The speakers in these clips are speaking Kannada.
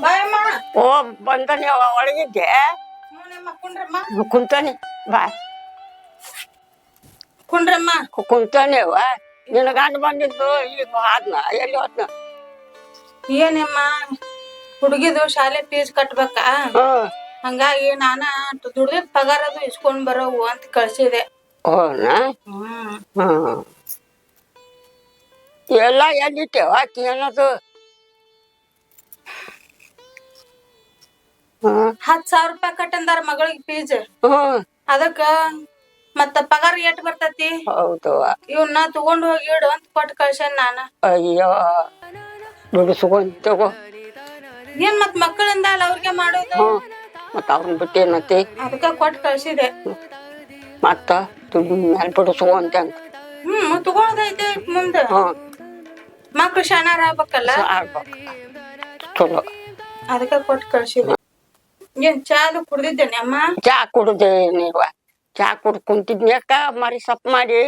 ಬಾಯಮ್ಮ. ಓ ಬಂದನಿ ಒಳಗಿದ್ದೆ. ಕುಂತಾನೆ ಬಾ. ಕುಂಡ್ರಮ್ಮ. ಕುಂತಾನೆವ ನಿನ್ನ ಗಂಡ ಬಂದಿದ್ದು ಇಲ್ಲಿ ಆದ್ನ ಎಲ್ಲಿ ಹೋದ್ನ? ಏನಮ್ಮ ಹುಡುಗಿದು ಶಾಲೆ ಫೀಸ್ ಕಟ್ಬೇಕಾ? ಹಂಗಾಗಿ ನಾನ ದುಡ್ದಿದ್ ಪಗಾರ ಅದು ಇಸ್ಕೊಂಡ್ ಬರೋವು ಅಂತ ಕಳ್ಸಿದೆ. ಎಲ್ಲ ಎಲ್ಲಿಟ್ಟೆವ? ಏನದು ಹತ್ ಸಾವಿರ ರೂಪಾಯಿ ಕಟ್ಟಂದಾರ ಮಗಳಿಗೆ ಫೀಸ್ ಹ್ಮ್. ಅದಕ್ಕ ಮತ್ತ ಪಗಾರ ಎಟ್ ಬರ್ತೈತಿ? ಹೌದು. ಇವನ್ನ ತಗೊಂಡ್ ಹೋಗಿ ಇಡು ಅಂತ ಕೊಟ್ಟು ಕಳ್ಸೇನ್ ನಾನ. ಅಯ್ಯೋ. ದುಡಿಸ್ಕೊಂಡ್ ತಗೋ. ಏನ್ ಮತ್ ಮಕ್ಕಳಿಂದ ಅಲ್ಲ ಅವ್ರಿಗೆ ಮಾಡೋದು? ಹ್ಮ್. ಮತ್ತ ಅವ್ರನ್ನ ಬಿಟ್ಟು ಏನತಿ? ಅದಕ್ಕ ಕೊಟ್ಟು ಕಳ್ಸಿದೆ. ಮತ್ತ ದುಡ್ಡು ಮೇಲೆ ಬಿಡಿಸ್ಕೊಂತ ಅಂತ ಹ್ಮ್ ತಗೊಳದೈತೆ ಮುಂದ. ಹ್ಮ್. ಮಕ್ಳು ಶಾಣಾರ ಆಗ್ಬೇಕಲ್ಲ? ಆಗ್ಬೇಕು. ಚಲೋ. ಅದಕ್ಕ ಕೊಟ್ಟು ಕಳ್ಸಿದೆ. ಏನ್ ಚಾದು ಕುಡ್ದಿದ್ದೇನೆ ಅಮ್ಮ? ಚಾ ಕುಡ್ದೆ ನೀವ ಚಾ ಕುಡ್ ಕುಂತಿದ್ನ್ಯಾಕ ಮರಿ ಸಪ್ ಮಾಡಿ?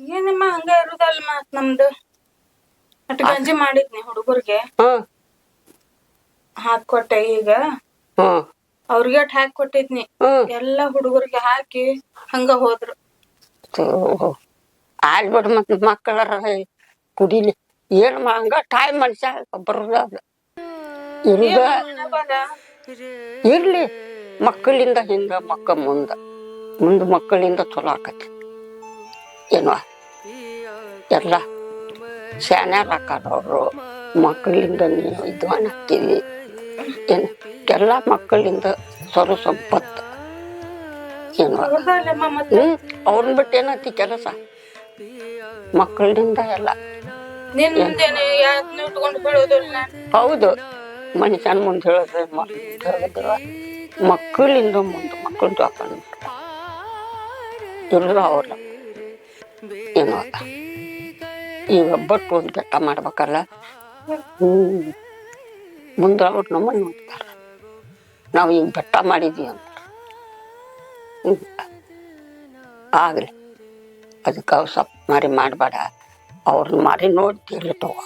ಏನಮ್ಮ ಹಂಗ ಇರುದಲ್ಲ ಮತ್ ನಮ್ದು. ಅಟ್ ಗಂಜಿ ಮಾಡಿದ್ನಿ ಹುಡುಗರ್ಗೆ. ಹ್ಮ್ ಹಾಕೊಟ್ಟೆ ಈಗ. ಹ್ಮ್ ಅವ್ರಿಗೆ ಅಟ್ ಹಾಕಿ ಕೊಟ್ಟಿದ್ನಿ. ಹ್ಮ್ ಎಲ್ಲಾ ಹುಡುಗರ್ಗೆ ಹಾಕಿ ಹಂಗ ಹೋದ್ರು. ಆಲ್ಬಿಡ್ ಮತ್ ಮಕ್ಕಳರ ಕುಡಿಲಿ. ಏನ್ ಮಾ- ಹಂಗ ಟೈಮ್ ಮನುಷ್ಯ ಬರೋದ. ಇರುದ. ಇರ್ಲಿ ಮಕ್ಕಳಿಂದ ಹಿಂದೆ ಮಕ್ಕ ಮುಂದೆ. ಮುಂದೆ ಮಕ್ಕಳಿಂದ ಚಲೋ ಆಕತಿ ಏನೋ? ಎಲ್ಲ ಶಾನ್ಯಾರ ಹಾಕಾರವ್ರು ಮಕ್ಕಳಿಂದ ನೀವು ಇದು ಅನ್ನಕ್ಕಿವಿ ಏನು? ಎಲ್ಲ ಮಕ್ಕಳಿಂದ ಸ್ವರ ಸಂಪತ್ತು. ಏನೋ? ಹ್ಞೂ ಅವ್ರನ್ನ ಬಿಟ್ಟು ಏನತಿ ಕೆಲಸ? ಮಕ್ಕಳಿಂದ ಎಲ್ಲ. ಹೌದು. ಮನುಷ್ಯನ ಮುಂದೆ ಹೇಳಿದ್ರೆ ಮಕ್ಕಳಿಂದ ಮುಂದೆ ಮಕ್ಕಳ ಜೋಪಾನ ಇಲ್ಲ ಅವ್ರ ಏನೋ ಈಗ ಒಬ್ಬಟ್ಟು ಒಂದು ಬೆಟ್ಟ ಮಾಡ್ಬೇಕಲ್ಲ. ಮುಂದೆ ಅವ್ರು ನಮ್ಮನ್ನು ನೋಡ್ತಾರೆ. ನಾವು ಈಗ ಬೆಟ್ಟ ಮಾಡಿದ್ವಿ ಅಂತ ಆಗಲಿ. ಅದಕ್ಕೆ ಅವು ಸಪ್ ಮಾರಿ ಮಾಡಬೇಡ. ಅವ್ರನ್ನ ಮಾರಿ ನೋಡ್ತೀರಿ ತಗೋ.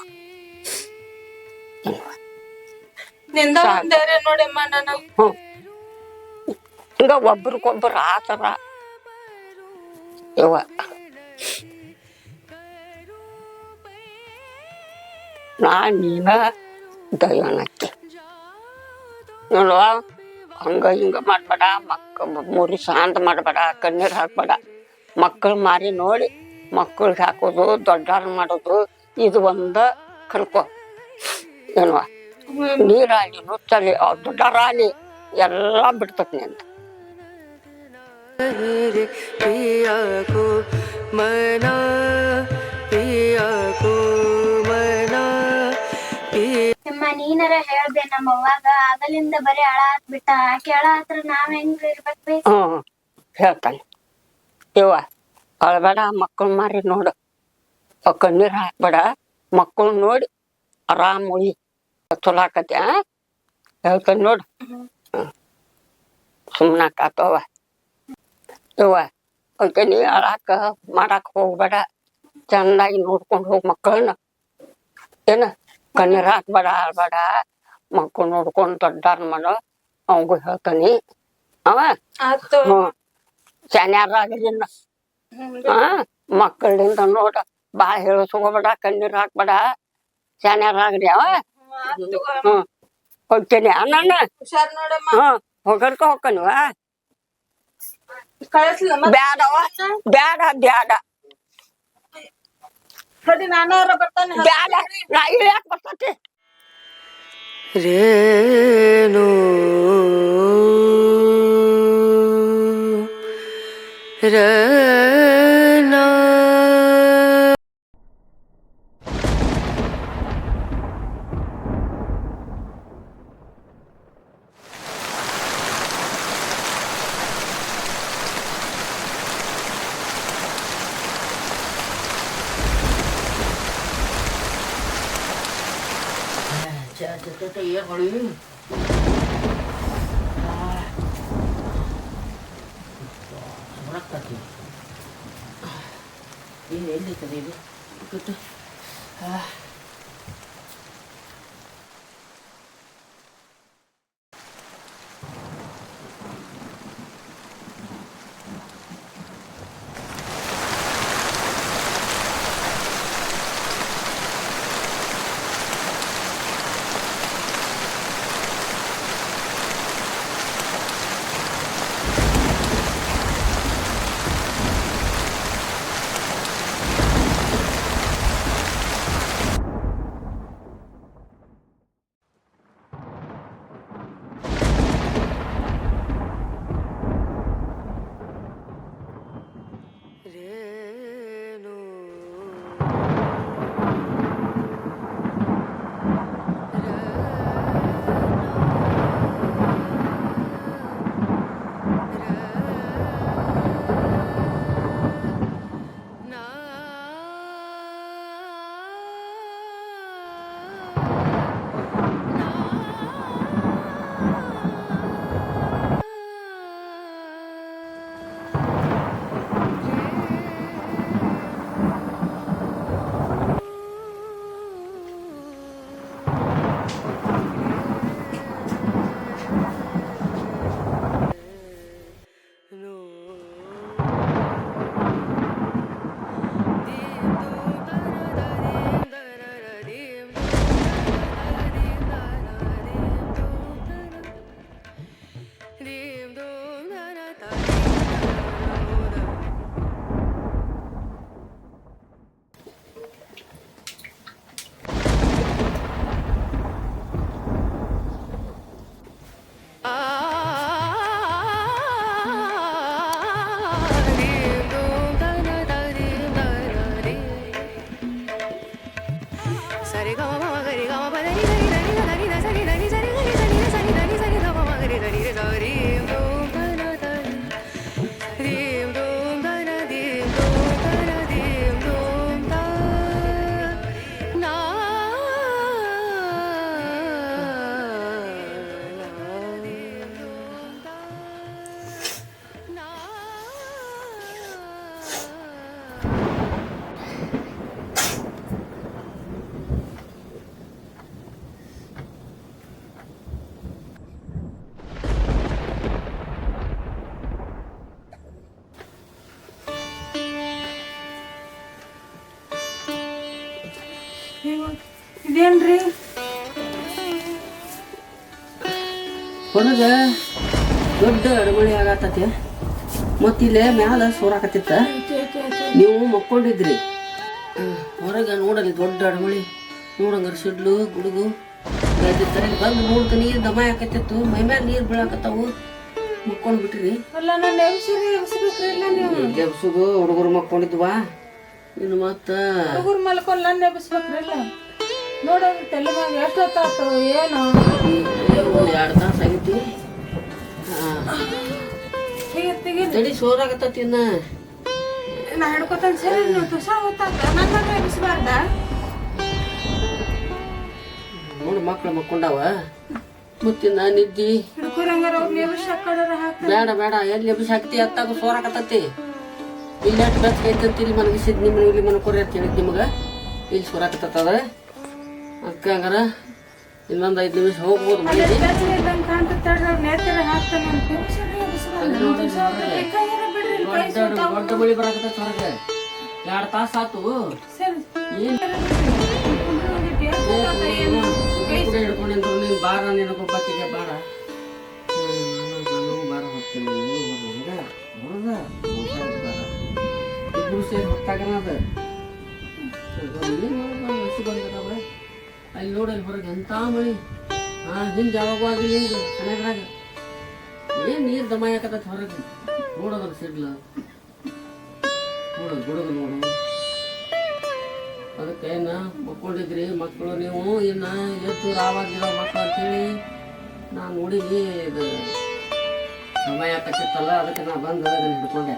ನಿಂದ ಒಂದೇರೆ ನೋಡಮ್ಮ ನಾನು. ಹ್ಞೂ ಹಿಂಗ ಒಬ್ರಿಗೊಬ್ರು ಆ ಥರ ಯವ್ವ. ನಾ ನೀನ ದಯನಕ್ಕೆ. ನೋಡುವ ಹಂಗ ಹಿಂಗ ಮಾಡಬೇಡ ಮಕ್ಕ ಮುರಿ ಶಾಂತ ಮಾಡಬೇಡ ಕಣ್ಣೀರು ಹಾಕ್ಬೇಡ. ಮಕ್ಕಳು ಮಾರಿ ನೋಡಿ ಮಕ್ಕಳಿಗೆ ಹಾಕೋದು ದೊಡ್ಡವ್ರು ಮಾಡೋದು ಇದು ಒಂದ ಕಲ್ಕೋ ಏನವ ನೀರಾಗಲಿ ನುಚ್ಚಲಿ ದುಡ್ಡರಾಗಲಿ ಎಲ್ಲ ಬಿಡ್ತತಿ ಅಂತ. ಪ್ರಿಯಕು ಮನ ಪ್ರಿಯಕು ಮನ ನಿಮ್ಮ ನೀನರ ಹೇಳ್ದೆ ನಮ್ಮ ಅವ್ವಾಗ ಆಗಲಿಂದ ಬರೀ ಅಳಾತ್ ಬಿಟ್ಟ ಆಕೆ ಅಳಾತ್ರ ನಾವ್ ಹೆಂಗ್ ಇರ್ಬೇಕು? ಹ್ಮ್ ಹೇಳ್ತಾನೆ. ಇವ ಅಳಬೇಡ ಮಕ್ಕಳು ಮಾರಿ ನೋಡು. ಕಣ್ಣೀರು ಹಾಕ್ಬೇಡ ಮಕ್ಕಳು ನೋಡಿ ಆರಾಮ ಉಳಿ. ಚಲೋ ಆಕತಿ ಆ ಹೇಳ್ತಾನೆ ನೋಡು. ಸುಮ್ಮನೆ ಆಕಾತವ ಇವ ಅದಕ್ಕೆ ನೀ ಅಳಾಕ ಮಾಡಾಕ ಹೋಗ್ಬೇಡ. ಚಂದಾಗಿ ನೋಡ್ಕೊಂಡು ಹೋಗಿ ಮಕ್ಕಳನ್ನ. ಏನ? ಕಣ್ಣೀರು ಹಾಕ್ಬೇಡ ಆಳ್ಬೇಡ ಮಕ್ಕಳು ನೋಡ್ಕೊಂಡು ದೊಡ್ಡಾರ ಮಾಡೋ ಅವಂಗೂ ಹೇಳ್ತಾನೆ. ಅವ? ಶಾನ್ಯಾರಾಗಲಿಲ್ಲ ಹಾ ಮಕ್ಕಳಿಂದ ನೋಡ ಬಾ ಹೇಳಿಸ್ಕೋಬೇಡ ಕಣ್ಣೀರ್ ಹಾಕ್ಬೇಡ. ಶಾನ್ಯಾರಾಗ್ರಿ ಅವ? ಹ್ಮ್ ಹೋಗ್ತೇನೆ ಅಣ್ಣ ಹುಷಾರ್ ನೋಡಮ್ಮ ಹಾ ಹೋಗಲ್ಕ ಹೋಗ್ಕನುವ ಕಳಿಸ್ಲಮ್ಮ ಬ್ಯಾಡವ ಬ್ಯಾಡ ಬ್ಯಾಡ ಸರಿ ನಾನವ್ರ ಬರ್ತಾನೆ ಬ್ಯಾಡ ನಾ ಇಳ್ಯಾಕ್ ಬರ್ತತಿ ರೇನು ರೇ are you? ಹೊರಗ ದೊಡ್ಡ ಅಡಮಳಿ ಆಗತ್ತತಿ ಮತ್ತಿಲ್ಲೇ ಮ್ಯಾಲ ಸೋರಾಕತ್ತಿತ್ತ ನೀವು ಮಕ್ಕೊಂಡಿದ್ರಿ. ಹೊರಗೆ ನೋಡಲಿ ದೊಡ್ಡ ಅಡಮಳಿ ನೋಡಂಗಾರ ಸಿಡ್ಲು ಗುಡುಗು. ಬೆಳೆದಿರ್ತಾರೆ ಬಂದು ನೋಡ್ಕ ನೀರು ದಮ ಹಾಕತ್ತಿತ್ತು. ಮೈ ಮ್ಯಾಲ ನೀರು ಬೀಳಾಕತ್ತಾವು. ಮಕ್ಕೊಂಡು ಬಿಟ್ರಿ ಇಲ್ಲ ಎಬ್ಸುದು ಹುಡುಗರು ಮಕ್ಕೊಂಡಿದ್ವಾ. ಇನ್ನು ಮತ್ತ ಹುಡುಗರು ಮಲ್ಕೊಂಡ್ ನನ್ನ ಎಬ್ಸ್ಬೇಕ್ರಿ ಇಲ್ಲ? ನೋಡೋದು ತಲೆ ಮ್ಯಾಗ ಎಷ್ಟು ಹೊತ್ತಾತು ಏನು. ಎರಡು ತಾಸು ಆಗೈತಿ ತೆಗಿ ತೆಗಿ ತಡಿ ಸೋರಾಗತ್ತತಿ ಇನ್ನ ನಾ ಹಿಡ್ಕೊತಾನೆ ಸರಿ ನೀವು ತುಸ ಹೊತ್ತಾತ ನನ್ನ ಎಬ್ಸ್ಬಾರ್ದ ನೋಡು ಮಕ್ಳು ಮಕ್ಕೊಂಡವ. ಮುತ್ತಿನ ನಿದ್ದಿ. ಹಿಡ್ಕೊರಂಗಾರ ಅವ್ರು ಎಬ್ಸ್ ಹಾಕೋದಾರ ಹಾಕ್ತಾರೆ. ಬೇಡ ಬೇಡ ಎಲ್ಲಿ ಎಬ್ಬಿಸಿ ಹಾಕ್ತಿ? ಅತ್ತಾಗ ಸೋರಾಕತ್ತತಿ. ಇಲ್ಲಿ ಎಷ್ಟು ಬೆಚ್ಚಗೈತೆ ಅಂತ ಇಲ್ಲಿ ಮನಗಿಸಿದ್ ನಿಮ್ಮ ಇಲ್ಲಿ ಮನ್ಕೊರಿ ಅಂತ ಹೇಳಿದ್ ನಿಮ್ಗೆ. ಇಲ್ಲಿ ಸೋರಾಕತ್ತದ. ಅದಕ್ಕೆ ಹಂಗಾರ ಇನ್ನೊಂದು ಐದು ನಿಮಿಷ ಹೋಗ್ಬೋದು ದೊಡ್ಡ ಬಳಿ ಬರಾಕತ್ತ ಹೊರಗೆ ಎರಡು ತಾಸು ಆತು ಹಿಡ್ಕೊಂಡಿದ್ರು ನೀನು ಬಾರ ನಾನು ಬಾರ ಹೋಗ್ತೀನಿ ಸೇರಿ ಹಸಿ ಅಲ್ಲಿ ನೋಡಲ್ಲಿ ಹೊರಗೆ ಎಂಥ ಮಳಿ? ಹಾಂ ಹಿಂದೆ ಯಾವಾಗ ಆಗಿಲ್ಲ ಹಿಂಗೆ ಮನೆದ್ರಾಗ ಏನು ನೀರು ದಮಾಯಕತ್ತ ಯಾಕತ್ತ ಹೊರಗೆ? ನೋಡೋದ್ರ ಸಿಡ್ಲ. ನೋಡೋದು ಬಿಡೋದು ನೋಡು. ಅದಕ್ಕೆ ಏನು, ಮಕ್ಕೊಂಡಿದ್ರಿ ಮಕ್ಕಳು ನೀವು? ಇನ್ನು ಎದ್ದು ರಾವಾಗಿರೋ ಮಕ್ಕಳು ಅಂತೇಳಿ ನಾನು ನೋಡಿದ್ವಿ ಇದು ಸಮಯ ಕಟ್ಟಿತ್ತಲ್ಲ, ಅದಕ್ಕೆ ನಾ ಬಂದು ಅದನ್ನು ಹಿಡ್ಕೊಂಡೆ.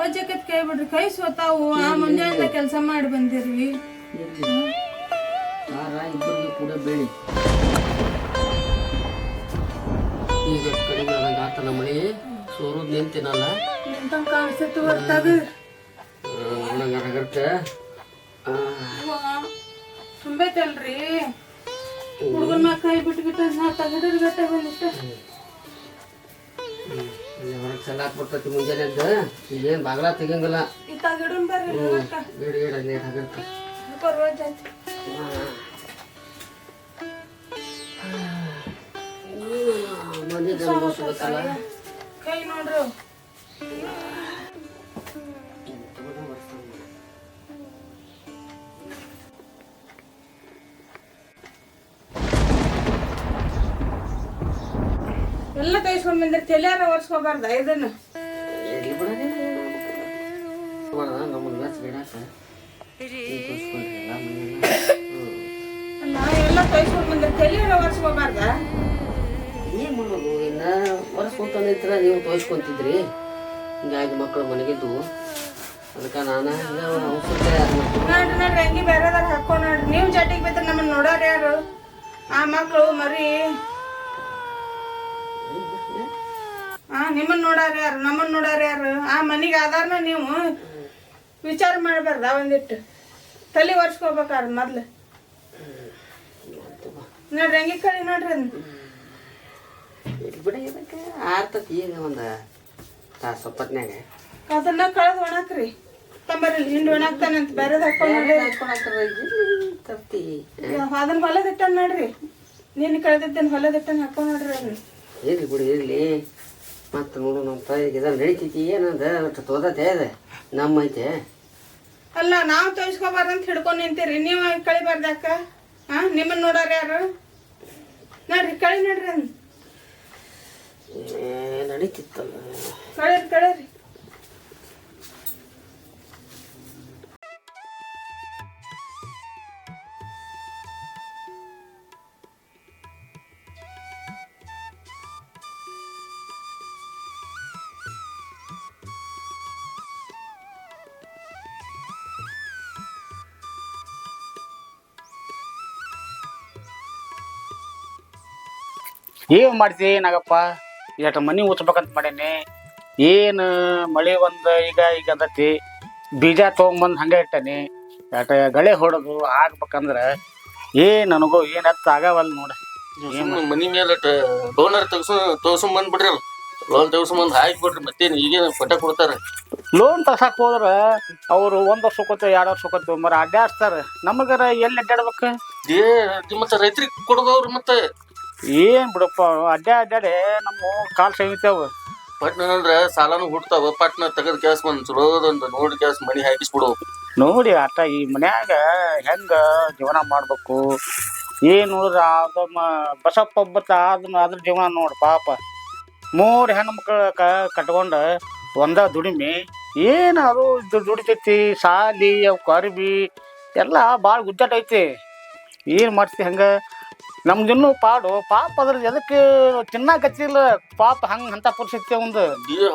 ವಜ್ಜಕತ್ ಕೈ ಬಿಡ್ರಿ ಕೈ ಸೋತಾವು. ಆ ಮುಂಜಾನೆ ಕೆಲಸ ಮಾಡಿ ಬಂದಿರಿ ಕೂಡ ಬೇಡಿ. ಈಗ ಕಡಿಮೆ ಆದಂಗೆ ಆತನ ಮಳಿ ನಿಂತಿನಲ್ಲ. ಕಾಣಿಸ್ತೈತಿ ಹೊರ್ತಾಗ ತುಂಬೈತಲ್ರಿ. ಹುಡುಗನ ಕೈ ಬಿಟ್ಟು ಬಿಟ್ಟು ನಾ ತಗಡಿರ್ ಗಟ್ಟೆ ಬಂದಿತ್ತ. ಹೊರಗೆ ಚೆಲ್ಲಾಕ್ ಬರ್ತೈತಿ ಮುಂಜಾನೆ ಎದ್ದು. ಈಗೇನು ಬಾಗ್ಲ ತೆಗಿಯಂಗಿಲ್ಲ. ಬೇಡ ಬೇಡ ಅಲ್ಲಿ ಹಗರ್ತೆ. ಮನೆ ಜನ ಮುಗಿಸ್ಬೇಕಲ್ಲ ಕೈ ನೋಡ್ರಿ. ಎಲ್ಲ ಬಂದ್ರೆ ತಲೆಯಾರ ಒರ್ಸ್ಕೋಬಾರ್ದ ಇದನ್ನ ಅಲ್ಲ, ಎಲ್ಲ ನೀವು ತೋರಿಸ್ಕೊಂತಿದ್ರಿ ಹಿಂಗಾಗಿ ಮಕ್ಕಳು ಮನೆಗಿದ್ದು ಅದಕ್ಕೆ ನಾನು ನೋಡ್ರಿ ನೋಡ್ರಿ ಅಂಗಿ ಬೇರೆದಾರ ಹಾಕೊಂಡ್ ನೀವು ಜಟಿಗೆ ಬಿದ್ರೆ ನಮ್ಮನ್ನ ನೋಡೋರು ಯಾರು? ಆ ಮಕ್ಕಳು ಮರಿ ಆ ನಿಮ್ಮನ್ನ ನೋಡಾರ ಯಾರು? ನಮ್ಮನ್ನ ನೋಡಾರ ಯಾರು? ಆ ಮನೆಗೆ ಆಧಾರನ ನೀವು ವಿಚಾರ ಮಾಡಬಾರ್ದ ಒಂದಿಟ್ಟು? ತಲೆ ಒರ್ಸ್ಕೋಬೇಕಾರ ಮೊದ್ಲು. ನೋಡ್ರಿ ಅಂಗಿ ಕಳಿ ನೋಡ್ರಿ ಅದನ್ನ. ಬಿಡ ಇದಕ್ಕೆ ಆರ್ತತಿ ಈಗ ಒಂದು ತಾಸು ಒಪ್ಪತ್ನ್ಯಾಗ. ಅದನ್ನ ಕಳೆದು ಒಣಾಕ್ರಿ. ತಂಬರಲ್ಲಿ ಹಿಂಡಿ ಒಣಾಕ್ತಾನಂತ ಬೇರೆದ್ ಹಾಕೊಂಡ್ ತರ್ತಿ. ಅದನ್ನ ಹೊಲದಿಟ್ಟ ನೋಡ್ರಿ. ನೀನ್ ಕಳೆದಿದ್ದೇನೆ ಹೊಲದಿಟ್ಟ ಹಾಕೊಂಡು ನೋಡ್ರಿ ಅದನ್ನ. ಇರ್ಲಿ ಬಿಡು ಇರ್ಲಿ. ಮತ್ತೆ ನೋಡು ನಮ್ಮ ತಾಯಿಗೆ ಇದನ್ನ ನಡೀತೈತಿ ಏನಂದ ಅಷ್ಟು ತೋದತೆ ಇದೆ ನಮ್ಮ ಐತೆ. ಅಲ್ಲ ನಾವು ತೋರಿಸ್ಕೋಬಾರ್ದಂತ ಹಿಡ್ಕೊಂಡು ನಿಂತೀರಿ. ನೀವು ಕಳಿಬಾರ್ದು ಅಕ್ಕ ಹಾಂ ನಿಮ್ಮನ್ನು ನೋಡಾರ ಯಾರು? ನೋಡ್ರಿ ಕಳಿ ನೋಡ್ರಿ. ನಡೀತಿತ್ತಲ್ಲ. ಕಳೀರಿ ಕಳೀರಿ. ಏನು ಮಾಡ್ತಿ ನಾಗಪ್ಪ ಎಷ್ಟು ಮನಿ ಉತ್ಬೇಕಂತ ಮಾಡೇನಿ? ಏನು ಮಳೆ ಒಂದು ಈಗ ಈಗ ಅಂದತಿ ಬೀಜ ತೊಗೊಂಬಂದು ಹಂಗೆ ಇಟ್ಟನಿ. ಎಟ ಗಳೆ ಹೊಡೆದು ಆಗ್ಬೇಕಂದ್ರೆ ಏನು ನನಗೂ ಏನು ಹತ್ತು ಆಗವಲ್ಲ ನೋಡ. ಮನಿ ಮೇಲೆ ಡೋನರ್ ತೆಗ್ಸು ತೋರ್ಸ್ಕೊಂಡ್ ಬಂದ್ಬಿಡ್ರಿ ಲೋನ್ ತಗೊಂಡ್ ಹಾಕಿ ಬಿಡ್ರಿ ಮತ್ತೇನು ಈಗೇನು ಪಟ್ಟ ಕೊಡ್ತಾರೆ. ಲೋನ್ ತಗ್ಸಕ್ ಹೋದ್ರೆ ಅವರು ಒಂದು ವರ್ಷ ಕೊತ್ತು ಎರಡು ವರ್ಷ ಕೊತ್ತು ಮರ ಅಡ್ಡಾಡ್ಸ್ತಾರೆ. ನಮಗರ ಎಲ್ಲಿ ಅಡ್ಡಾಡ್ಬೇಕು? ಏ ಮತ್ತೆ ರೈತರಿಗೆ ಕೊಡೋದವ್ರು ಮತ್ತೆ. ಏನು ಬಿಡಪ್ಪ ಅಡ್ಡ ಅಡ್ಡಾಡೆ ನಮ್ಮ ಕಾಲು ಸೈತಾವ ಪಟ್ನ ಅಂದ್ರೆ ಸಾಲನು ಹುಡ್ತಾವ ಪಟ್ನ ತೆಗೆದ ಕ್ಯಾಸ್ ಬಂದ್ ಚಲೋದಂತ ನೋಡಿ ಕ್ಯಾಸ್ ಮನಿ ಹಾಕಿಸ್ಬಿಡು. ನೋಡಿ ಆಟ ಈ ಮನ್ಯಾಗ ಹೆಂಗ ಜೀವನ ಮಾಡ್ಬೇಕು. ಏನು ನೋಡಿದ್ರೆ ಅದ ಬಸಪ್ಪ ಒಬ್ಬತ್ತ ಅದನ್ನ ಅದ್ರ ಜೀವನ ನೋಡಿ ಪಾಪ. ಮೂರು ಹೆಣ್ಣು ಮಕ್ಕಳ ಕ ಕಟ್ಕೊಂಡ ಒಂದ ದುಡಿಮೆ. ಏನು ಅದು ದು- ದುಡಿತೈತಿ ಸಾಲಿ ಅವು ಅರ್ಬಿ ಎಲ್ಲ ಭಾಳ ಗುದ್ದಾಟ ಐತಿ. ಏನು ಮಾಡ್ತಿ ಹಂಗ? ನಮ್ದಿನ್ನೂ ಪಾಡು. ಪಾಪ ಅದ್ರ ಎದಕ್ಕೆ ತಿನ್ನಾಕತ್ತಿಲ್ಲ ಪಾಪ ಹಂಗ ಅಂತ ಪರಿಸ್ಥಿತಿ ಒಂದು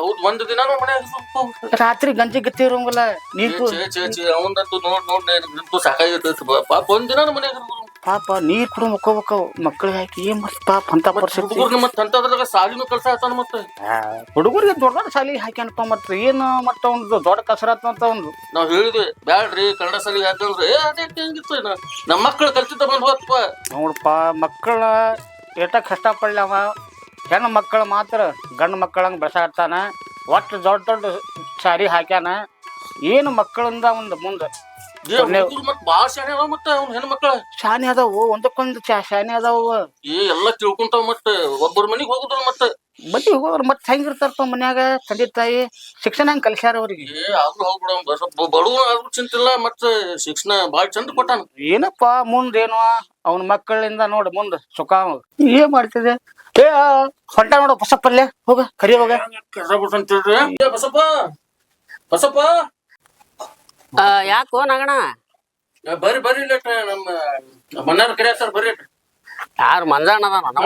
ಹೌದು ಒಂದು ಮನ್ಯಾಗ ರಾತ್ರಿ ಗಂಜಿ ಗತ್ತಿ ಇರೋಂಗಿಲ್ಲ. ನೀರು ಸಾಕಾಗಿರ್ತೈತಿ. ಪಾಪ ಒಂದ್ ದಿನಾನು ಮನ್ಯಾಗ ಪಾಪ ನೀರ್ ಕುಡು ಮುಕ್ಕೋಬೇಕು ಮಕ್ಕಳಿಗೆ ಹಾಕಿ ಏನ್ ಮಾಡ್ತಿ ಪಾಪ ಅಂತ ಪರಿಸ್ಥಿತಿ ಹುಡುಗರ್ನ ಮತ್ತೆ ಅಂತದ್ರಾಗ ಸಾಲಿನೂ ಕಳ್ಸ ಆತಾನ ಮತ್ತೆ? ಹುಡುಗರಿಗೆ ದೊಡ್ಡ ದೊಡ್ಡ ಶಾಲಿ ಹಾಕ್ಯಾನಪ್ಪ ಮತ್ತೆ. ಏನು ಮತ್ತ ಒಂದು ದೊಡ್ಡ ಕಸರತ್ ಅಂತ ಒಂದು ನಾವ್ ಹೇಳಿದ್ವಿ ಬ್ಯಾಡ್ರಿ ಕನ್ನಡ ಸಾಲಿಗೆ ಹಾಕಂದ್ರೆ. ಏ ಅದೇ ಹೆಂಗಿತ್ತು ನಾ ನಮ್ಮ ಮಕ್ಕಳು ಕಲ್ತಿದ್ದ ಬಂದ್ ಹೋತ್ಪ. ನೋಡಪ್ಪ ಮಕ್ಕಳ ಎಷ್ಟ ಕಷ್ಟಪಡ್ಲಿ ಅವ ಹೆಣ್ಣು ಮಕ್ಕಳು ಮಾತ್ರ ಗಂಡು ಮಕ್ಕಳಂಗೆ ಬೆಸಾಡ್ತಾನ. ಒಟ್ಟು ದೊಡ್ಡ ದೊಡ್ಡ ಶಾಲಿ ಹಾಕ್ಯಾನ. ಏನು ಮಕ್ಕಳಿಂದ ಒಂದು ಮುಂದೆ? ಶಾನೆ ಬಾಳ ಶಾಣೆ ಅದಾವ ಮತ್ತ ಅವ್ನ ಹೆಣ್ಮಕ್ಳ. ಶಾನೆ ಅದಾವು ಒಂದಕ್ಕೊಂದು ಚಾ ಶಾನೆ ಅದಾವ. ಏ ಎಲ್ಲಾ ತಿಳ್ಕೊಂತಾವ ಮತ್ತ ಒಬ್ಬರ ಮನಿಗ್ ಹೋಗುದ್ರ ಮತ್ತ. ಬಡ್ಡಿ ಹೋಗೋರು ಮತ್ತೆ ಹೆಂಗಿರ್ತಾರಪ್ಪ ಮನ್ಯಾಗ ತಂದೆ ತಾಯಿ? ಶಿಕ್ಷಣ ಹೆಂಗ್ ಕಲಿಸ್ಯಾರ ಅವ್ರಿಗೆ? ಏ ಆದ್ರೂ ಹೋಗ್ಬಿಡ ಸ್ವಲ್ಪ ಬಡವ ಆದ್ರೂ ಚಿಂತಿಲ್ಲ ಮತ್ತ ಶಿಕ್ಷಣ ಬಾಳ ಚಂದ ಕೊಟ್ಟಾನ. ಏನಪ್ಪ ಮುಂದೇನು ಅವನ ಮಕ್ಕಳಿಂದ ನೋಡು ಮುಂದ್ ಸುಖ. ಏನ್ ಮಾಡ್ತಿದೆ ಏ ಹೊಂಟ ನೋಡು ಬಸಪ್ಪಲ್ಲೇ ಹೋಗ ಕರಿ ಹೋಗ. ಬಸಪ್ಪ ಬಸಪ್ಪ. ಯಾಕೋ ನಗಣ ಬರ್ರಿ ಬರ್ರಿ ಇಲ್ಲ ನಮ್ಮ ಮನ್ನಾರ ಕರಿಯಾತಾರ ಬರ್ರಿ ಯಾರು ಮಂಜಾಣ ಅದಾನ.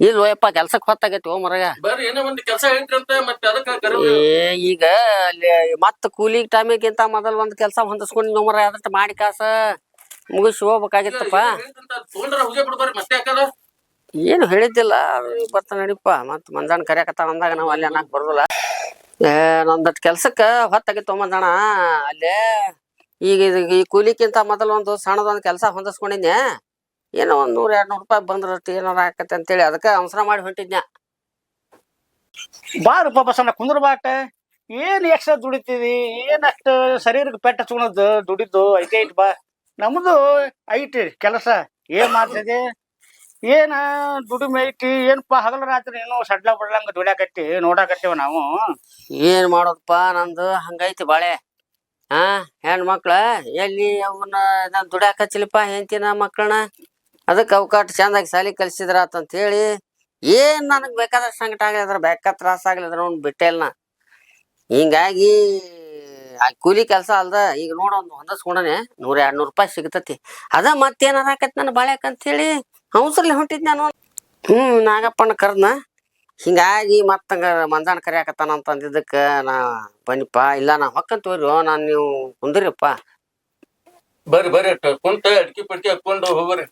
ಇಲ್ಲ ಓಯಪ್ಪ ಕೆಲ್ಸಕ್ಕೆ ಹೊತ್ತಾಗೈತಿ ಓ ಮರಗ. ಬರ್ರಿ ಏನೋ ಒಂದು ಕೆಲಸ ಹೇಳ್ತಿರಂತ ಮತ್ತೆ ಅದಕ್ಕೆ ಈಗ ಅಲ್ಲಿ ಮತ್ತ ಕೂಲಿ ಟೈಮಿಗಿಂತ ಮೊದಲು ಒಂದ್ ಕೆಲಸ ಹೊಂದಿಸ್ಕೊಂಡು ಮರ ಅದಷ್ಟು ಮಾಡಿ ಕಾಸ ಮುಗಿಸಿ ಹೋಗ್ಬೇಕಾಗಿತ್ತಪ್ಪ. ಏನು ಹೇಳಿದ್ದಿಲ್ಲ ಬರ್ತಾನೆ ನಡಿಪ್ಪ. ಮತ್ತೆ ಮಂಜಾಣ ಕರೆಯಕತ್ತಾನ ಅಂದಾಗ ನಾವು ಅಲ್ಲಿ ಅನ್ನಕ್ ಬರೋದಿಲ್ಲ. ಏ ನಂದಟ್ ಕೆಲ್ಸಕ್ಕ ಹೊತ್ತಾಗಿ ಮಂಜಾಣ ಅಲ್ಲೇ ಈಗ ಈ ಕೂಲಿಕ್ಕಿಂತ ಮೊದಲು ಒಂದು ಸಣ್ಣದೊಂದು ಕೆಲಸ ಹೊಂದಿಸ್ಕೊಂಡಿದ್ದೆ ಏನೋ ಒಂದ್ ನೂರು, ಎರಡ್ ನೂರ್ ರೂಪಾಯಿ ಬಂದ್ರಷ್ಟು ಏನಾರ ಆಕತ್ತೆ ಅಂತೇಳಿ ಅದಕ್ಕೆ ಅವಸರ ಮಾಡಿ ಹೊಂಟಿದ್ನ ಬಾರಪ್ಪ ಬಸಣ್ಣ ಕುಂದ್ರ ಬಾಟ ಏನ್ ಎಕ್ಸ್ಟ್ರಾ ದುಡಿತೀವಿ? ಏನಷ್ಟು ಶರೀರಕ್ಕೆ ಪೆಟ್ಟ ಹಚ್ಕೊಳೋದು ದುಡಿದು ಐತೆ ಐಟ್ ಬಾ. ನಮ್ದು ಐತಿ ಕೆಲಸ. ಏನ್ ಮಾಡ್ತಿದೆ ಏನ ದುಡಿಮೆ ಐತಿ ಏನಪ್ಪ ಹಗಲ ರಾತ್ರಿ ಏನು ಸಡ್ಲ ಬಡ್ಲಂಗ ದುಡ್ಯಾಕತ್ತಿ, ನೋಡಾಕತ್ತೀವ ನಾವು? ಏನ್ ಮಾಡೋದಪ್ಪ ನಂದು? ಹಂಗೈತಿ ಬಾಳೆ. ಹಾ ಹೆಣ್ಮಕ್ಳ, ಎಲ್ಲಿ ಅವನ್ನ ನಾನ್ ಹೆಂಡತಿನ ಮಕ್ಕಳನ್ನ? ಅದಕ್ಕೆ ಅವಕಾಶ ಚಂದಾಗಿ ಸಾಲಿ ಕಲ್ಸಿದ್ರ ಅಂತ ಹೇಳಿ ಏನ್ ನನಗ್ ಬೇಕಾದ ಸಂಕಟ ಆಗ್ಲಿದ್ರ ಬೇಕಾದ ತ್ರಾಸ ಆಗ್ಲಿದ್ರ ಅವ್ನು ಬಿಟ್ಟೆ ಇಲ್ಲ ನಾ. ಹಿಂಗಾಗಿ, ಆ ಕೂಲಿ ಕೆಲಸ ಅಲ್ದ, ಈಗ ನೋಡ ಒಂದು ಹೊಂದಸ್ಕೊಂಡನೆ ನೂರ ಎರಡ್ ನೂರ್ ರೂಪಾಯಿ ಸಿಗ್ತತಿ. ಅದ ಮತ್ತೇನಾರಾಕತ್ ನನ್ ನನ್ನ ಹೇಳಿ ಅವಸರ್ಲಿ ಹೊಂಟಿದ್ ನಾನು. ಹ್ಮ್ ನಾಗಪ್ಪನ ಕರ್ದ್ನ. ಹಿಂಗಾಗಿ ಮತ್ತಂಗ ಮಂದಾನ ಕರಿಯಾಕತ್ತಾನ ಅಂತ ಅಂದಿದ್ದಕ್ಕ ನಾ ಬನ್ನಿಪ್ಪ ಇಲ್ಲ ನಾ ಹೊಕ್ಕಂತ ತೋರಿ ನಾನ್ ನೀವು ಕುಂದ್ರಿಪ್ಪ. ಬರ್ರಿ ಬರ್ರಿ ಅಟ್ಟ ಕುಂತ ಅಡ್ಕಿ ಪಡ್ಕಿ ಹಾಕೊಂಡು ಹೋಗ್ರಿ.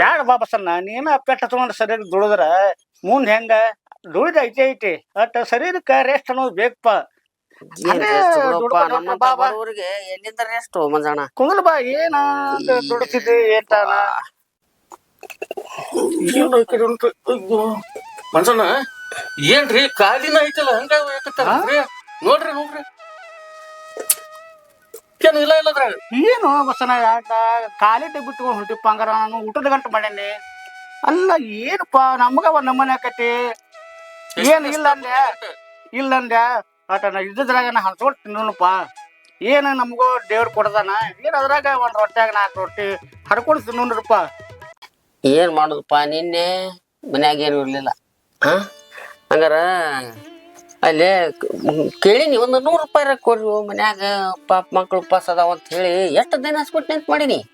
ಬ್ಯಾಡ ಬಾ ಬಸಣ್ಣ ನೀನ ಪೆಟ್ಟ ತಗೊಂಡು ಸರಿಯಾಗಿ ದುಡಿದ್ರ ಮುಂದ್ ಹೆಂಗ? ದುಡಿದ ಐತೆ ಐತಿ ಅಟ್ ಶರೀರಕ್ಕ ರೆಸ್ಟ್ ಅನ್ನೋದು ಬೇಕಪ್ಪ rest ಬಿಡಪ್ಪ ದುಡ್ಕೊಂಡ್ ನಮ್ಮಂತ ಬಾ, ಏನ ಬಡವ್ರಿಗೆ ಎಲ್ಲಿಂದ ಏನ ಮನ್ಸಣ್ಣ ಏನ್ರಿ? ಕಾಲಿನ ಐತಲ್ಲ ಹಂಗ ಯಾಕತ್ತಾರ್ರಿ ನೋಡ್ರಿ ನೋಡ್ರಿ. ಏನು ಇಲ್ಲ ಇಲ್ಲ ಅದ್ರಾಗ ಏನು ಬಸನ ಯಾಕ? ಕಾಲಿಟ್ಟು ಬಿಟ್ಕೊಂಡು ಹೊಂಟಿಪ್ಪ ಹಂಗಾರ ನಾನು. ಊಟದ ಗಂಟು ಮಾಡೇನಿ. ಅಲ್ಲ ಏನಪ್ಪ? ನಮಗ ಒಂದ್ ನಮ್ಮನೆ ಆಕತಿ. ಏನ್ ಇಲ್ಲ ಅಂದೆ? ಇಲ್ಲ ಅಂದೆ. ಆಟ ನಾ ಇದ್ದಿದ್ರಾಗ ನಾ ಹಂಚ್ಕೊಂಡು ತಿನ್ನೋಣಪ್ಪ ಏನು ನಮಗೂ ದೇವ್ರು ಕೊಡದಾನ? ಏನು ಅದ್ರಾಗ ಒಂದು ರೊಟ್ಯಾಗ ನಾಲ್ಕು ರೊಟ್ಟಿ ಹರ್ಕೊಂಡು ತಿನ್ನೋಣ್ರಪ್ಪ ಏನ್ ಮಾಡುದಪ್ಪ ನಿನ್ನೆ? ಮನ್ಯಾಗ ಏನು ಇರಲಿಲ್ಲ. ಹಾ? ಹಂಗಾರ ಅಲ್ಲೇ ಕೇಳೀನಿ ಒಂದು ನೂರು ರೂಪಾಯಿ ಕೊಡ್ರಿ ಮನ್ಯಾಗ ಪಾಪ ಮಕ್ಳು ಉಪವಾಸ ಅದಾವ ಅಂತ ಹೇಳಿ ಎಷ್ಟು ದಿನ ಹಸ್ಬಿಟ್ಟು ನಿಂತ ಮಾಡೀನಿ.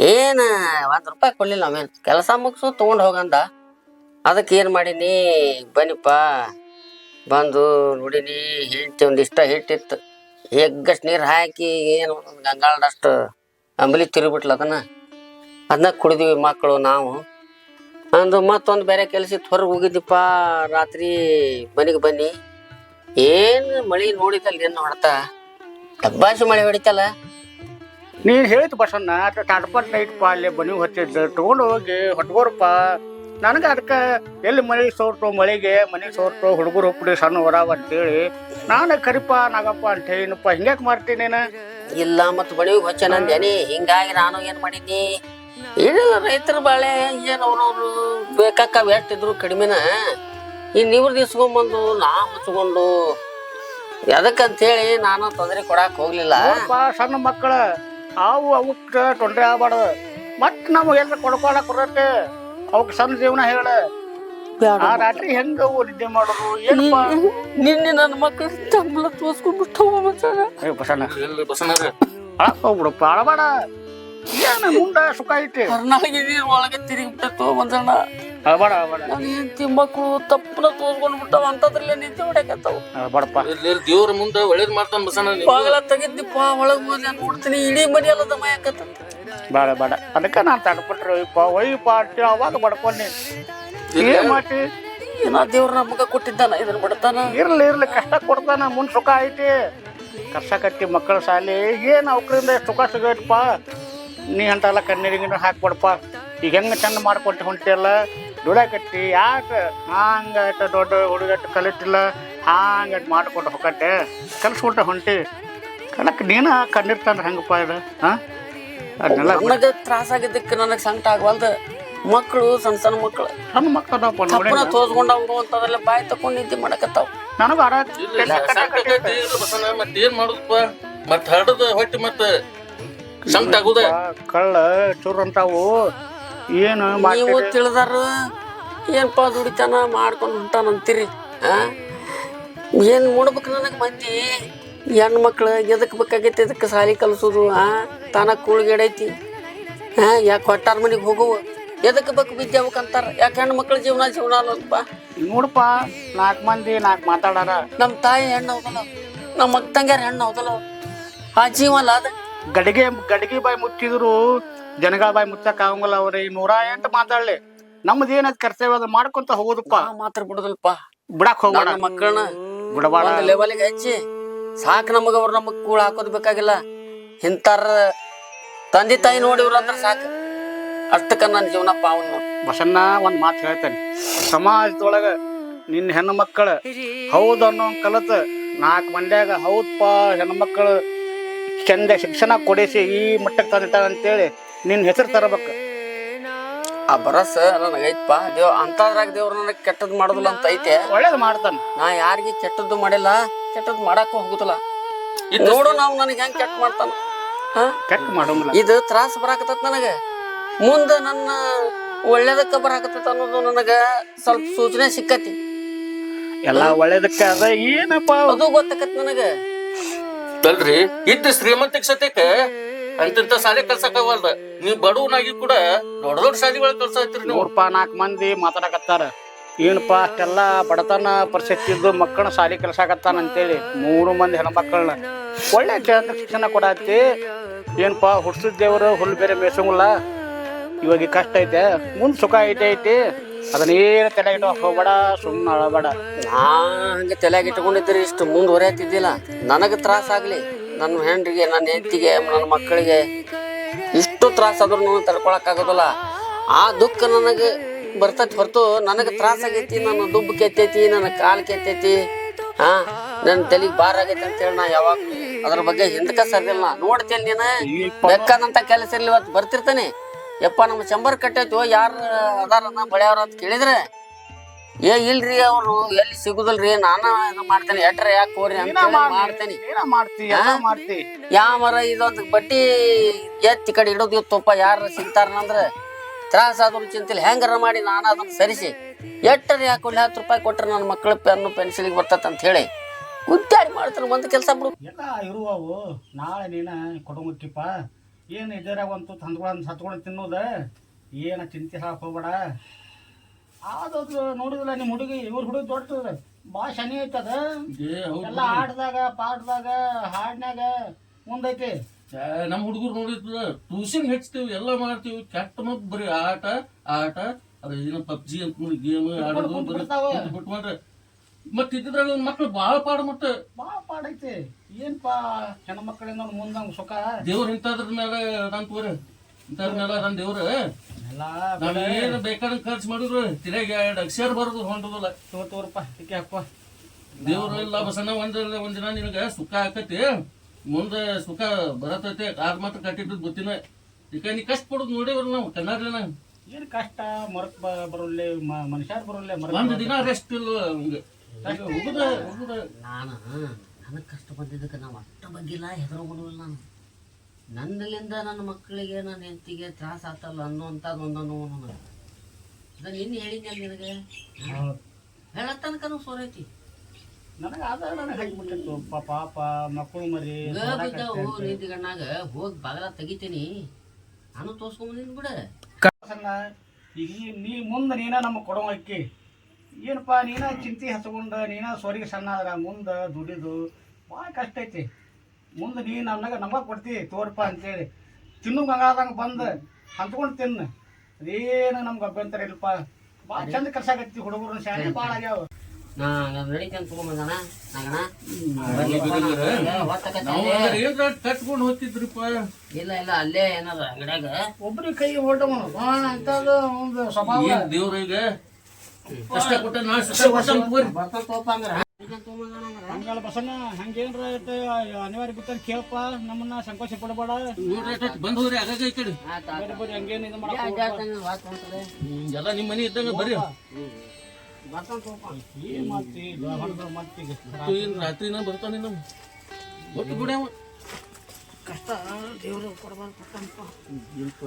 ಏನ ಒಂದು ರೂಪಾಯಿ ಕೊಡ್ಲಿಲ್ಲ ಅವೇನ್ ಕೆಲಸ ಮುಗಿಸು ತಗೊಂಡ್ ಹೋಗಂದ. ಅದಕ್ಕೆ ಏನು ಮಾಡೀನಿ ಬನ್ನಿಪ್ಪ ಬಂದು ನೋಡಿನಿ ಹೆಂಡತಿ ಒಂದಿಷ್ಟ ಹಿಟ್ಟಿತ್ತು. ಎಗ್ಗಷ್ಟು ನೀರು ಹಾಕಿ ಏನು ಗಂಗಾಳದಷ್ಟು ಅಂಬಲಿ ತಿರುಗಿಬಿಟ್ಲ ಅದನ್ನ. ಅದನ್ನ ಕುಡಿದ್ವಿ ಮಕ್ಕಳು ನಾವು. ಅಂದು ಮತ್ತೊಂದು ಬೇರೆ ಕೆಲಸ ಹೊರಗೆ ಹೋಗಿದ್ದಪ್ಪ ರಾತ್ರಿ ಮನೆಗೆ ಬನ್ನಿ. ಏನು ಮಳಿ ನೋಡಿದಲ್ಲ ಏನು ಹೊಡ್ತಾ? ಡಬ್ಬಾಸಿ ಮಳೆ ಹೊಡಿತಲ್ಲ. ನೀನ್ ಹೇಳಿತು ಬಸಣ್ಣ ತಾಡ್ಪಟ್ ನೈಟ್ಪ ಅಲ್ಲಿ ಬನಿ ಹೊತ್ತಿದ್ದು ತೊಗೊಂಡು ಹೋಗಿ ಹೊಟ್ಕೋರಪ್ಪ ನನಗೆ ಅದಕ್ಕೆ ಎಲ್ಲಿ ಮಳೆ ಸೋರ್ತು ಮಳೆಗೆ ಮನೆ ಸೋರ್ತು ಹುಡುಗರು ಹುಪ್ಪಡಿ ಸಣ್ಣ ಹೊರವ ಅಂತೇಳಿ ನಾನು ಕರಿಪ ನಾಗಪ್ಪ ಅಂತ ಏನಪ್ಪ ಹಿಂಗ್ಯಾಕೆ ಮಾಡ್ತೀನಿ ನೀನು? ಇಲ್ಲ ಮತ್ತು ಬಳಿ ಹೊಚ್ಚ ನಂದೇನಿ ಹಿಂಗಾಗಿ ನಾನು ಏನು ಮಾಡೀನಿ ಇದು ರೈತರ ಬಾಳೆ ಏನು ಅವ್ರವ್ರು ಬೇಕಾಕಾವ ಎಷ್ಟಿದ್ರು ಕಡಿಮೆನ? ಇನ್ನು ಇವ್ರದ್ದು ಇಸ್ಕೊಂಬಂದು ನಾ ಮುಚ್ಕೊಂಡು ಎದಕ್ಕಂತೇಳಿ ನಾನು ತೊಂದರೆ ಕೊಡಕ್ಕೆ ಹೋಗ್ಲಿಲ್ಲ. ನೋಡ್ಪ ಸಣ್ಣ ಮಕ್ಕಳ ಅವು ಅವಕ್ಕೆ ತೊಂದರೆ ಆಗ್ಬಾರ್ದು. ಮತ್ತೆ ನಮಗೆ ಎಲ್ಲ ಕೊಡ್ಕೊಳ ಕೊಡತ್ತೆ ಅವಕ್ಕೆ ಸಣ್ಣ ಜೀವನ ಹೇಳ. ಆ ರಾತ್ರಿ ಹೆಂಗ ಅವು ನಿದ್ದೆ ಮಾಡೋದು? ಏನಪ್ಪ? ನಿನ್ನೆ ನನ್ನ ಮಕ್ಕಳು ತಮ್ಮಲ ತೋರ್ಸ್ಕೊಂಡ್ಬಿಟ್ಟು ಏ ಬಸಣ್ಣ. ಹೋಗ್ಬಿಡಪ್ಪ ಅಳಬೇಡ. ಏನು ಮುಂದ ಸುಖ ಐತಿ? ಕರ್ನಾಟಕ ಒಳಗೆ ತಿರುಗಿಬಿಟ್ಟು ಮಂಜಣ್ಣ. ಅಳಬೇಡ ಅಳಬೇಡ ನನ್ನ ಹೆಂಡತಿ ಮಕ್ಕಳು ತಪ್ಪನ ತೋರ್ಸ್ಕೊಂಡು ಬಿಟ್ಟಾವ ಅಂತದ್ರಲ್ಲೇ ನಿದ್ದೆ ಹೊಡ್ಯಾಕತ್ತಾವ ಅಳಬೇಡಪ್ಪ ಇಲ್ಲಿ ದೇವ್ರ ಮುಂದೆ ಒಳ್ಳೇದು ಮಾಡ್ತಾನೆ ಬಸಣ್ಣ ನೀವು ಬಾಗಲ ಒಳಗೆ ಒಳಗ್ ಹೋದ ನೋಡ್ತೀನಿ ಇಡೀ ಮನಿ ಎಲ್ಲ ದಮ ಯಾಕತ್ತ ಬೇಡ ಬೇಡ. ಅದಕ್ಕೆ ನಾನು ತಡ್ಬಿಟ್ರೆ ಒಯ್ಯಪ್ಪ ಒಯ್ಯಪ್ಪ ಅಟ್ಟಿ ಅವಾಗ ಬಡ್ಕೊಂಡಿ ಏನ್ ಮಾಡಿ ಏನ ದೇವ್ರ ನಮಗ ಕೊಟ್ಟಿದ್ದಾನ ಇದನ್ನ ಬಿಡ್ತಾನ. ಇರ್ಲಿ ಇರ್ಲಿ. ಕಷ್ಟ ಕೊಡ್ತಾನ ಮುಂದೆ ಸುಖ ಐತಿ. ಕಷ್ಟ ಕಟ್ಟಿ ಮಕ್ಕಳ ಶಾಲೆ ಏನು ಅವ್ರಿಂದ ಸುಖ ಸಿಗೈತಪ್ಪ? ನೀ ಅಂತಲ್ಲ ಕಣ್ಣೀರಿಗಿನ ಹಾಕ್ಬಿಡಪ್ಪ. ಈಗ ಹೆಂಗ ಚಂದ ಮಾಡ್ಕೊಟ್ಟು ಹೊಂಟಿಯಲ್ಲ ದುಡಕತ್ತಿ ಯಾಕ? ಹಾಂಗಾಯ್ತು ದೊಡ್ಡ ಹುಡುಗಟ್ಟು ಕಲಿತಿಲ್ಲ. ಹಾಂಗಟ್ ಮಾಡ್ಕೊಂಡು ಹೊಕ್ಕಟ್ಟೆ. ಕಲ್ಸ್ಬಿಟ್ಟ ಹೊಂಟಿ ಕಣಕ್ಕೆ ನೀನು ಕಣ್ಣಿರ್ತಾನ ಹೆಂಗಪ್ಪ ಇದು? ಹಾ? ಅದನ್ನೆಲ್ಲ ನನಗ ತ್ರಾಸ ನನಗೆ ನನಗ್ ಸಂಕಟ ಆಗವಲ್ದ. ಮಕ್ಕಳು ಸಣ್ಣ ಸಣ್ಣ ಮಕ್ಕಳು ಸಣ್ಣ ಮಕ್ಕಳು ನೋಡಿ ತಪ್ಪನ ತೋರ್ಸ್ಕೊಂಡವ್ರು ಅಂತದ್ರಲ್ಲ ಬಾಯಿ ತಕೊಂಡು ನಿದ್ದೆ ಮಾಡಕತ್ತಾವ. ನನಗೆ ಐತಿ ಮತ್ತೆ ಏನು ಮಾಡುದಪ್ಪ? ಮತ್ ಹಡದ ಹೊಟ್ಟಿ ಮತ್ತ ಸಂಕಟ ಆಗುದ ಕಳ್ಳ ಚೂರ್ ಅಂತಾವು. ಏನು ನೀವು ತಿಳಿದಾರ? ಏನಪ್ಪ ದುಡಿತಾನ ಮಾಡ್ಕೊಂಡು ಹೊಂಟಾನ ಅಂತೀರಿ ಆ? ನನಗೆ ಮಂದಿ? ಹೆಣ್ಣು ಮಕ್ಳು ಎದಕ್ ಬೇಕಾಗೈತಿ ಎದಕ್ಕೆ ಸಾಲಿ ಕಲ್ಸೋದು ಆ? ತಾನ ಕೂಳ್ಗೆಡೈತಿ ಹಾಂ ಯಾಕೆ ಹೊಟ್ಟಾರ ಮನೆಗೆ ಹೋಗುವ? ಎದಕ್ಕೆ ಬೇಕು ವಿದ್ಯೆ ಅಂತಾರೆ ಯಾಕೆ ಹೆಣ್ಣು ಮಕ್ಳ ಜೀವನ ಜೀವನ ಅಲ್ಲಪ್ಪ ನೋಡಪ್ಪ ನಾಲ್ಕು ಮಂದಿ ನಾಲ್ಕು ಮಾತಾಡಾರ. ನಮ್ಮ ತಾಯಿ ಹೆಣ್ಣು ಹೌದಲ್ಲ? ನಮ್ಮ ಅಕ್ಕ ತಂಗ್ಯಾರ ಹೆಣ್ಣು ಹೌದಲ್ಲ? ಆ ಜೀವ ಅಲ್ಲ ಅದ? ಗಡಿಗೆ ಗಡಿಗೆ ಬಾಯಿ ಮುಚ್ಚಿದ್ರು ಜನಗಳ ಬಾಯಿ ಮುಚ್ಚಕ್ ಆಗಂಗಿಲ್ಲ ಅವ್ರಿ. ನೂರ ಎಂಟು ಮಾತಾಡ್ಲಿ. ನಮ್ದು ಏನದ್ ಕರ್ತವ್ಯ ಅದ ಮಾಡ್ಕೊಂತ ಹೋಗುದಪ್ಪ. ಆ ಮಾತ್ರ ಬಿಡುದಲ್ಪ ಬಿಡಕ್ ಹೋಗ್ಬೇಡ. ಮಕ್ಕಳನ್ನ ಬಿಡಬೇಡ. ಲೆವೆಲ್ಗೆ ಹಚ್ಚಿ. ಸಾಕು ನಮಗ ಅವ್ರ ನಮಗ್ ಕೂಳ ಹಾಕೋದ್ ಬೇಕಾಗಿಲ್ಲ. ಇಂತಾರ ತಂದೆ ತಾಯಿ ನೋಡಿವ್ರ ಅಂದ್ರ ಸಾಕು. ಅಷ್ಟಕ್ಕ ನನ್ನ ಜೀವನ ಪಾವನ್ ಬಸಣ್ಣ ಒಂದ್ ಮಾತು ಹೇಳ್ತೇನೆ. ಸಮಾಜದೊಳಗ ನಿನ್ನ ಹೆಣ್ಣು ಮಕ್ಕಳು ಹೌದು ಅನ್ನೋ ಕಲತ. ನಾಲ್ಕು ಮಂಡ್ಯಾಗ ಹೌದಪ್ಪ ಹೆಣ್ಣು ಮಕ್ಕಳು. ಚಂದ ಶಿಕ್ಷಣ ಕೊಡಿಸಿ ಈ ಮಟ್ಟಕ್ಕೆ ತಂದಿಟ್ಟ ಅಂತೇಳಿ ನಿನ್ನ ಹೆಸರು ತರಬೇಕು. ಆ ಬರಸ ನನಗೈತಪ್ಪ. ದೇವ್ ಅಂತದ್ರಾಗ ದೇವ್ರ ನನಗೆ ಕೆಟ್ಟದ್ ಮಾಡುದಿಲ್ಲ ಅಂತ ಐತೆ. ಒಳ್ಳೇದು ಮಾಡ್ತಾನೆ. ನಾ ಯಾರಿಗೆ ಕೆಟ್ಟದ್ದು ಮಾಡಿಲ್ಲ. ಕೆಟ್ಟದ್ ಮಾಡಾಕ ಹೋಗುದಿಲ್ಲ. ಇದು ನೋಡು ನಾವು ನನಗೆ ಹೆಂಗ್ ಕೆಟ್ಟ ಮಾಡ್ತಾನ. ಹಾ? ಕೆಟ್ಟ ಮಾಡೋಂಗಿಲ್ಲ ಇದು ತ್ರಾಸ ಬರಾಕತ್ತ ನನಗೆ. ಮುಂದ ನನ್ನ ಒಳ್ಳೇದಕ್ಕ ಬರಾಕತ್ತ ಅನ್ನೋದು ನನಗ ಸ್ವಲ್ಪ ಸೂಚನೆ ಸಿಕ್ಕತಿ. ಎಲ್ಲ ಒಳ್ಳೇದಕ್ಕೆ ಅದ ಏನಪ್ಪ? ಅದು ಗೊತ್ತಾಕತ್ ನನಗ. ಅಲ್ರಿ ಇದ್ದ ಶ್ರೀಮಂತಿಕ ಅಂತಂತ ಅಂತಿಂತ ಶಾಲೆ ಕಲ್ಸಕ್ಕಾಗಲ್ದ ನೀವ್ ಬಡವನಾಗಿ ಕೂಡ ದೊಡ್ಡ ದೊಡ್ಡ ಶಾಲೆಗಳ ಒಳಗೆ ನೀವು. ನೋಡ್ಪ ನಾಲ್ಕು ಮಂದಿ ಮಾತಾಡಕತ್ತಾರ. ಏನಪ್ಪ, ಅಷ್ಟೆಲ್ಲ ಬಡತನ ಪರಿಸ್ಥಿತಿ ಇದ್ದು ಮಕ್ಕಳನ್ನ ಶಾಲೆ ಕಲ್ಸಾಕತ್ತಾನ ಅಂತೇಳಿ ಮೂರು ಮಂದಿ ಹೆಣ್ಮಕ್ಳನ್ನ. ಒಳ್ಳೆ ಚಂದ ಶಿಕ್ಷಣ ಕೊಡತ್ತಿ ಏನಪ್ಪ, ಹುಡ್ಸಿದ ದೇವರು ಹುಲ್ಲು ಬೇರೆ ಮೇಸಂಗಿಲ್ಲ ಇವಾಗ ಕಷ್ಟ ಐತೆ, ಮುಂದೆ ಸುಖ ಐತೆ ಐತಿ. ಅದನ್ನೇನು ತಲೆ ಇಟ್ಟು ಹೋಗ್ಬೇಡ ಸುಮ್ಮನೆ ಅಳಬೇಡ. ನಾ ಹಂಗೆ ತಲೆಗೆ ಇಟ್ಕೊಂಡಿದ್ರೆ ಇಷ್ಟು ಮುಂದುವರಿಯತ್ತಿದ್ದಿಲ್ಲ. ನನಗೆ ತ್ರಾಸ ಆಗ್ಲಿ. ನನ್ನ ಹೆಂಡ್ರಿಗೆ ನನ್ನ ಹೆಂಡತಿಗೆ ನನ್ನ ಮಕ್ಕಳಿಗೆ ಇಷ್ಟು ತ್ರಾಸ ಆದ್ರೂ ನಾನು ತಡ್ಕೊಳಕ್ಕಾಗೋದಿಲ್ಲ ಆ ದುಃಖ ನನಗೆ ಬರ್ತೈತಿ ಹೊರತು ನನಗೆ ತ್ರಾಸ ಆಗೈತಿ ನನ್ನ ದುಬ್ಬು ಕೆತ್ತೈತಿ ನನ್ನ ಕಾಲು ಕೆತ್ತೈತಿ ಹಾ? ನನ್ನ ತಲೆಗೆ ಭಾರ ಆಗೈತಿ ಅಂತೇಳಿ ನಾ ಯಾವಾಗ ಅದ್ರ ಬಗ್ಗೆ ಹಿಂದಕ ಸರಿಯಿಲ್ಲ ನೋಡ್ತೇನೆ ನೀನು. ಬೆಕ್ಕದಂತ ಕೆಲಸ ಇರ್ಲಿ ಇವತ್ತು ಬರ್ತಿರ್ತಾನೆ. ಯಪ್ಪ ನಮ್ಮ ಚಂಬರ್ ಕಟ್ಟೈತೋ ಯಾರು ಅದಾರನ್ನ ಬಳಿಯವ್ರ ಅಂತ ಕೇಳಿದ್ರೆ ಏ ಇಲ್ರಿ ಅವರು ಎಲ್ಲಿ ಸಿಗುದಲ್ರಿ ನಾನ ಇದು ಮಾಡ್ತೇನೆ ಎಟ್ರ ಯಾಕೆ ಹೋರಿ ಅಂತ ಮಾಡ್ತೇನೆ. ಯಾವ ಮರ ಇದೊಂದು ಬಟ್ಟಿ ಎತ್ತಿ ಕಡೆ ಇಡೋದು ಇತ್ತಪ್ಪ ಯಾರು ಸಿಗ್ತಾರನಂದ್ರ ತ್ರಾಸ ಆದ್ರೂ ಚಿಂತಿಲ್ಲ ಹೆಂಗರ ಮಾಡಿ ನಾನು ಅದನ್ನ ಸರಿಸಿ. ಎಟ್ಟರ ಯಾಕೆ ಒಳ್ಳೆ ಹತ್ತು ರೂಪಾಯಿ ಕೊಟ್ರೆ ನನ್ನ ಮಕ್ಕಳ ಪೆನ್ನು ಪೆನ್ಸಿಲಿಗೆ ಬರ್ತೈತೆ ಅಂತ ಹೇಳಿ ಗುದ್ದಾಡಿ ಮಾಡ್ತಾರೆ ಒಂದು ಕೆಲಸ ಬಿಡು. ಎಲ್ಲ ಇರುವವು. ನಾಳೆ ನೀನ ಕೊಡಂಗಿಟ್ಟಿಪ್ಪ ಏನು ಇದರಾಗ ಒಂದು ತಂದ್ಕೊಂಡು ಸತ್ಕೊಂಡು ತಿನ್ನೋದ? ಏನ ಚಿಂತೆ ಹಾಕೋಬೇಡ ಹೋಗ್ಬೇಡ. ಆದದ್ದು ನೋಡಿದಿಲ್ಲ ನಿಮ್ಮ ಹುಡುಗಿ ಇವ್ರ ಹುಡುಗಿ ದೊಡ್ಡದು. ಭಾಳ ಶನಿ ಐತದ ಎಲ್ಲ ಆಟದಾಗ ಪಾಠದಾಗ ಹಾಡ್ನ್ಯಾಗ ಮುಂದೈತಿ. ನಮ್ಮ ಹುಡುಗರು ನೋಡಿದ್ರ ಟ್ಯೂಷನ್ ಹೆಚ್ಚತೀವಿ ಎಲ್ಲ ಮಾಡ್ತೀವಿ ಕೆಟ್ಟ ಮತ್ ಬರೀ ಆಟ ಆಟ ಏನೋ ಪಬ್ಜಿ ಅಂತ ಗೇಮ್ ಆಡೋದು ಬರೀ. ಬಿಟ್ಕೊಂಡ್ರೆ ಮತ್ ಇದ್ದಿದ್ರಾಗ ಮಕ್ಳು ಬಾಳ ಪಾಡ ಮತ್ತ. ಭಾಳ ಪಾಡೈತಿ. ಏನ್ಪಾ ಹೆಣ್ಮಕ್ಳಿಂದ ಮುಂದೆ ಸುಖ? ದೇವ್ರ ಇಂಥದ್ರ ಮೇಲೆ ಅದಾನ್ ತೋರಿ ಇಂಥದ್ರ ಮೇಲೆ ಅದಾನ್ ದೇವ್ರ. ನಾವ್ ಏನ್ ಬೇಕಾದಂಗ್ ಖರ್ಚು ಮಾಡಿದ್ರು ತಿರ್ಯಾಗ ಎರಡು ಅಕ್ಷರ ಬರೋದು ಹೊಂಟದಲ್ಲ. ತೋ ತೋರಪ್ಪ ಈಕೆ ಹಾಕಪ್ಪ ದೇವ್ರ ಇಲ್ಲ ಬಸಣ್ಣ ಒಂದ್ ಒಂದಿನ ನಿನಗ ಸುಖ ಆಕತಿ. ಮುಂದೆ ಸುಖ ಬರತೈತೆ ಕಾರ್ ಮಾತ್ರ ಕಟ್ಟಿದ್ದು ಗೊತ್ತಿನ ಈಗ ನೀ ಕಷ್ಟ ಪಡೋದು ನೋಡೇವ್ರ ನಾವು ಕನ್ನಡನ ಏನ್ ಕಷ್ಟ? ಮರಕ್ ಬರೋಲ್ಲೇ ಮನುಷ್ಯ ಬರೋಲ್ಲೇ ಒಂದ್ ದಿನ ರೆಸ್ಟ್ ಇಲ್ಲ ಹಂಗ. ನಾನು ನನಗೆ ಕಷ್ಟ ಬಂದಿದ್ದಕ್ಕೆ ನಾವು ಅಷ್ಟ ಬಗ್ಗಿಲ್ಲ ಹೆದರೋಗುದಿಲ್ಲ ನಾನು. ನನ್ನಲ್ಲಿಂದ ನನ್ನ ಮಕ್ಕಳಿಗೆ ನನ್ನ ಹೆಂಡತಿಗೆ ತ್ರಾಸ ಆತಲ್ಲ ಅನ್ನೋಂಥದ್ದು ಒಂದು ನೋವು ನನಗೆ ಅದು ನಿನ್ನೆ ಹೇಳಿದ್ನಲ್ಲ ನಿನಗೆ? ಹೇಳ ತನಕನೂ ಸೋರೈತಿ. ನನಗ ಆದ ನನಗೆ ಹಾಕಿಬಿಟ್ಟಿತ್ತು ಪಾಪ ಮಕ್ಕಳು ಮರಿ ಬಿದ್ದಾವು ನೀತಿ ಗಣ್ಣಾಗ ಹೋಗಿ ಬಾಗಲ ತೆಗಿತೀನಿ. ನಾನು ತೋರ್ಸ್ಕೊಂಬಂದಿನಿ ಬಿಡ. ಈಗ ನೀ ಮುಂದೆ ನೀನ ನಮಗೆ ಕೊಡೋ ಅಕ್ಕಿ. ಏನಪ್ಪ ನೀನ ಚಿಂತೆ ಹಚ್ಕೊಂಡ ನೀನ ಸೊರಿಗೆ ಸಣ್ಣ ಆದ್ರ ಮುಂದೆ ದುಡಿದು ಭಾಳ ಕಷ್ಟ ಐತಿ. ಮುಂದೆ ನೀ ನನ್ನಾಗ ನಮಗ ಕೊಡ್ತಿ ತೋರ್ಪ ಅಂತೇಳಿ. ತಿನ್ನು ಗಂಗಾದಂಗೆ ಬಂದು ಹಂಚ್ಕೊಂಡು ತಿನ್ನು. ಅದೇನು ನಮ್ಗೆ ಅಭ್ಯಂತರ ಇಲ್ಲಪ್ಪ. ಭಾಳ ಚಂದ ಕಲ್ಸಾಕತ್ತಿ ಹುಡುಗರು ಶಾಲೆ ಭಾಳ ಆಗ್ಯಾವ. ಕಟ್ಕೊಂಡು ಹೋಗ್ತಿದ್ರಿಪ್ಪ. ಇಲ್ಲ ಇಲ್ಲ ಅಲ್ಲೇ ಏನದ ಅಂಗಡ್ಯಾಗ? ಒಬ್ರಿಗೆ ಕೈ ಹೊರಟವನು. ಅಂತ ಒಂದು ಸ್ವಭಾವ. ದೇವ್ರಿಗೆ ದೇವ್ರ ಈಗ? ಕಷ್ಟ ಕೊಟ್ಟ ಹಂಗಲ್ಲ ಬಸಣ್ಣ ಹಂಗೇನ್ರ ಅನಿವಾರ್ಯ ಬಿತ್ತಲ್ಲಿ ಕೇಳಪ್ಪ ನಮ್ಮನ್ನ ಸಂಕೋಚ ಪಡಬೇಡ. ಬಂದ್ ಹೋಗ್ರಿ ಆಗಾಗ ಈ ಕಡೆ. ಆತ ಬರೀ ಬರೀ ಹಂಗೇನು ಇದು ಮಾಡಕ್ ಹ್ಮ್, ಎಲ್ಲ ನಿಮ್ ಮನಿ ಇದ್ದಂಗ ಬರ್ರಿ. ಬರ್ತಾನ ತೋಪ. ಏನ್ ಮಾಡ್ತಿ? ಹೊರದ್ರ ಮತ್ತೀಗ ಮತ್ತು ಏನ್ ರಾತ್ರಿನ ಬರ್ತಾನೆ ನಮ್ ಒಟ್ಟು ಬಿಡ್ಯಾವ ಕಷ್ಟ ದೇವ್ರ ಕೊಡಬಾರ್ದು ಇಲ್ಪ